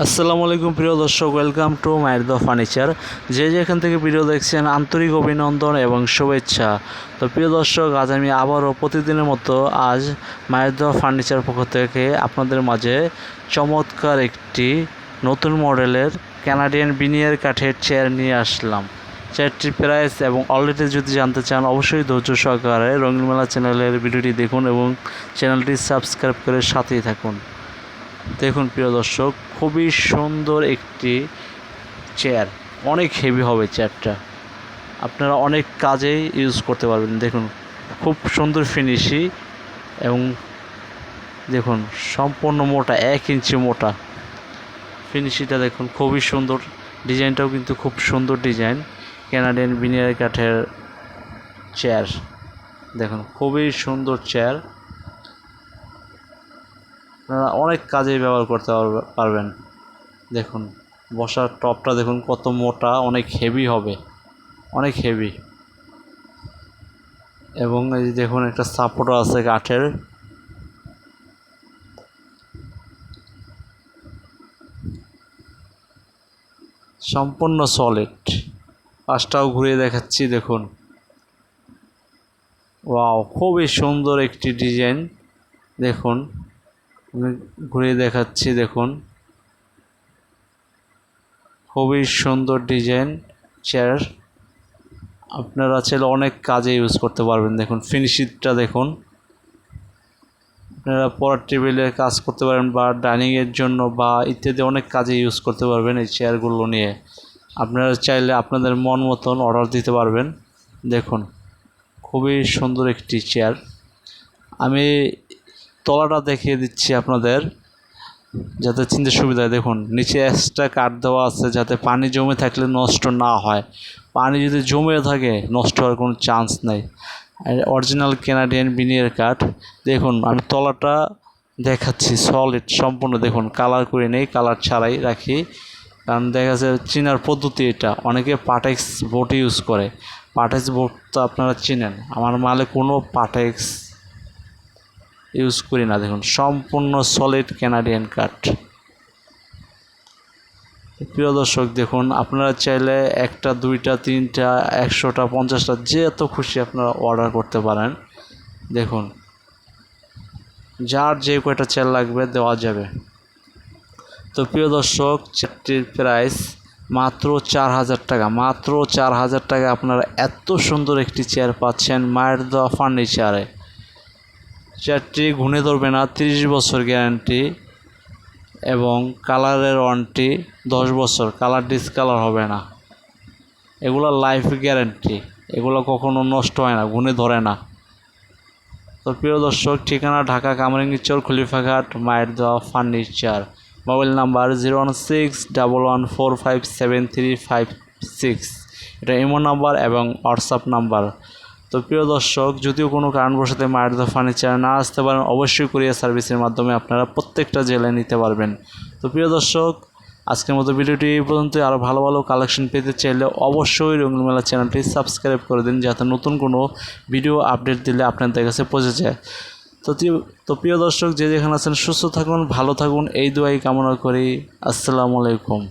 আসসালামু আলাইকুম প্রিয় দর্শক ওয়েলকাম টু মায়ের দা ফার্নিচার যে যেখান থেকে ভিডিও দেখছেন, আন্তরিক অভিনন্দন এবং শুভেচ্ছা। তো প্রিয় দর্শক, আজ আমি আবারও প্রতিদিনের মতো আজ মায়ের দা ফার্নিচার পক্ষ থেকে আপনাদের মাঝে চমৎকার একটি নতুন মডেলের ক্যানাডিয়ান বিনিয়ার কাঠের চেয়ার নিয়ে আসলাম। চেয়ারটির প্রাইস এবং অলরেডি যদি জানতে চান, অবশ্যই ধৈর্য সহকারে রঙিন মেলা চ্যানেলের ভিডিওটি দেখুন এবং চ্যানেলটি সাবস্ক্রাইব করে সাথেই থাকুন। দেখুন, প্রিয় দর্শক, খুবই সুন্দর একটি চেয়ার অনেক হেভি হবে চেয়ারটা আপনারা অনেক কাজে ইউজ করতে পারবেন। দেখুন, খুব সুন্দর ফিনিশি এবং দেখুন, সম্পূর্ণ মোটা, এক ইঞ্চি মোটা। ফিনিশিটা দেখুন, খুবই সুন্দর। ডিজাইনটাও কিন্তু খুব সুন্দর ডিজাইন। ক্যানাডিয়ান বিনিয়ার কাঠের চেয়ার দেখুন, খুবই সুন্দর চেয়ার আপনারা অনেক কাজে ব্যবহার করতে পারবে- পারবেন। দেখুন, বসার টপটা দেখুন কত মোটা, অনেক হেভি হবে। অনেক হেভি এবং এই দেখুন একটা সাপোর্টও আছে কাঠের। সম্পূর্ণ সলিড পাশটাও ঘুরিয়ে দেখাচ্ছি, দেখুন। ওয়াও খুবই সুন্দর একটি ডিজাইন দেখুন। ঘুরিয়ে দেখাচ্ছি, দেখুন। খুবই সুন্দর ডিজাইন চেয়ার। আপনারা চাইলে অনেক কাজে ইউজ করতে পারবেন, দেখুন। ফিনিশিংটা দেখুন। আপনারা পড়ার টেবিলে কাজ করতে পারেন বা ডাইনিংয়ের জন্য বা ইত্যাদি অনেক কাজে ইউজ করতে পারবেন এই চেয়ারগুলো নিয়ে। আপনারা চাইলে আপনাদের মন মতন অর্ডার দিতে পারবেন। দেখুন, খুবই সুন্দর একটি চেয়ার। আমি তলাটা দেখিয়ে দিচ্ছি আপনাদের, যাতে চিনতে সুবিধা হয়। দেখুন, নিচে এক্সট্রা কাঠ দেওয়া আছে যাতে পানি জমে থাকলে নষ্ট না হয়। পানি যদি জমে থাকে, নষ্ট হওয়ার কোনো চান্স নেই। অরিজিনাল কেনাডিয়ান বিনিয়ের কাঠ, দেখুন, আমি তলাটা দেখাচ্ছি সলিড সম্পূর্ণ, দেখুন কালার করে নেই কালার ছাড়াই রাখি। কারণ দেখা যাচ্ছে চিনার পদ্ধতি এটা। অনেকে পাটেক্স বোট ইউজ করে। পাটেক্স বোট তো আপনারা চিনেন। আমার মালে কোনো পাটেক্স ইউজ করি না, দেখুন, সম্পূর্ণ সলিড ক্যানাডিয়ান কাঠ প্রিয় দর্শক, দেখুন, আপনারা চাইলে একটা, দুইটা, তিনটা, একশোটা, পঞ্চাশটা যে এত খুশি আপনারা অর্ডার করতে পারেন। দেখুন, যার যে কয়টা চেয়ার লাগবে দেওয়া যাবে। তো প্রিয় দর্শক চেয়ারটির প্রাইস মাত্র চার হাজার টাকা। মাত্র চার হাজার টাকা আপনারা এত সুন্দর একটি চেয়ার পাচ্ছেন মায়ের দেওয়া ফার্নিচারে চেয়ারটি ঘুনে ধরবে না, তিরিশ বছর গ্যারান্টি এবং কালারের ওয়ারেন্টি দশ বছর, কালার ডিসকালার হবে না। এগুলো লাইফ গ্যারান্টি এগুলো কখনো নষ্ট হয় না ঘুনে ধরে না। তো প্রিয় দর্শক, ঠিকানা ঢাকা কামরাঙ্গিচর খলিফাঘাট, মায়ের দেওয়া furniture mobile number zero one six double one four five seven three five six. এটা ইমো নাম্বার এবং হোয়াটসঅ্যাপ নাম্বার। তো প্রিয় দর্শক, যদিও কোনো কারণবশত মায়ের দা ফার্নিচার না আসতে পারেন, অবশ্যই কুরিয়ার সার্ভিসের মাধ্যমে আপনারা প্রত্যেকটা জেলায় নিতে পারবেন। তো প্রিয় দর্শক, আজকের মতো ভিডিওটি এই পর্যন্ত আরও ভালো ভালো কালেকশন পেতে চাইলে অবশ্যই রঙিন মেলা চ্যানেলটি সাবস্ক্রাইব করে দিন, যাতে নতুন কোনো ভিডিও আপডেট দিলে আপনাদের কাছে পৌঁছে যায়। তো তো প্রিয় দর্শক, যে যেখানে আছেন, সুস্থ থাকুন, ভালো থাকুন। এই দোয়াই কামনা করি। আসসালামু আলাইকুম।